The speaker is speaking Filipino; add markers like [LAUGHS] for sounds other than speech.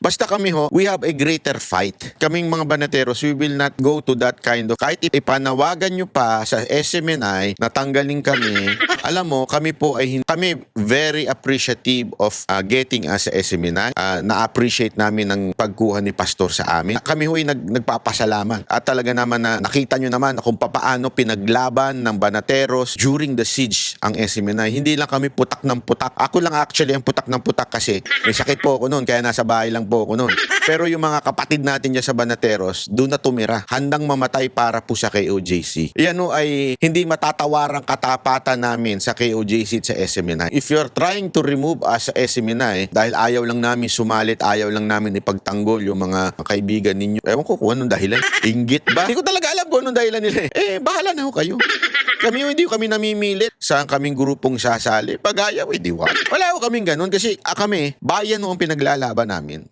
Basta kami ho, we have a greater fight. Kaming mga banateros, we will not go to that kind of, kahit ipanawagan nyo pa sa SMNI, natanggalin kami, [LAUGHS] alam mo, kami po ay, kami very appreciative of uh, getting us sa SMNI. Uh, na-appreciate namin ang pagkuha ni Pastor sa amin. Kami ho ay nag, nagpapasalamat. At talaga naman na nakita nyo naman kung papaano pinaglaban ng banateros during the siege ang SMNI. Hindi lang kami putak ng putak. Ako lang actually ang putak ng putak kasi may sakit po ako noon kaya nasa bahay lang po ako noon. [LAUGHS] Pero yung mga kapatid natin dyan sa banateros, doon na tumira. Handang mamatay para po sa KOJC. Yan ho ay hindi matatawarang katapatan namin sa KOJC at sa SMNI. If you're trying to remove us sa SMNI dahil ayaw lang namin sumalit, ayaw lang namin ipagtanggol yung mga kaibigan ninyo. Ewan ko kung anong dahilan. [LAUGHS] Inggit ba? Hindi ko talaga alam kung anong dahilan nila. eh. Eh, bahala na ho kayo. Kami hindi kami namimilit sa kaming grupong sasali. Pag ayaw, eh, di wala. Wala ho kaming ganun kasi ah, kami, bayan ho ang pinaglalaban namin.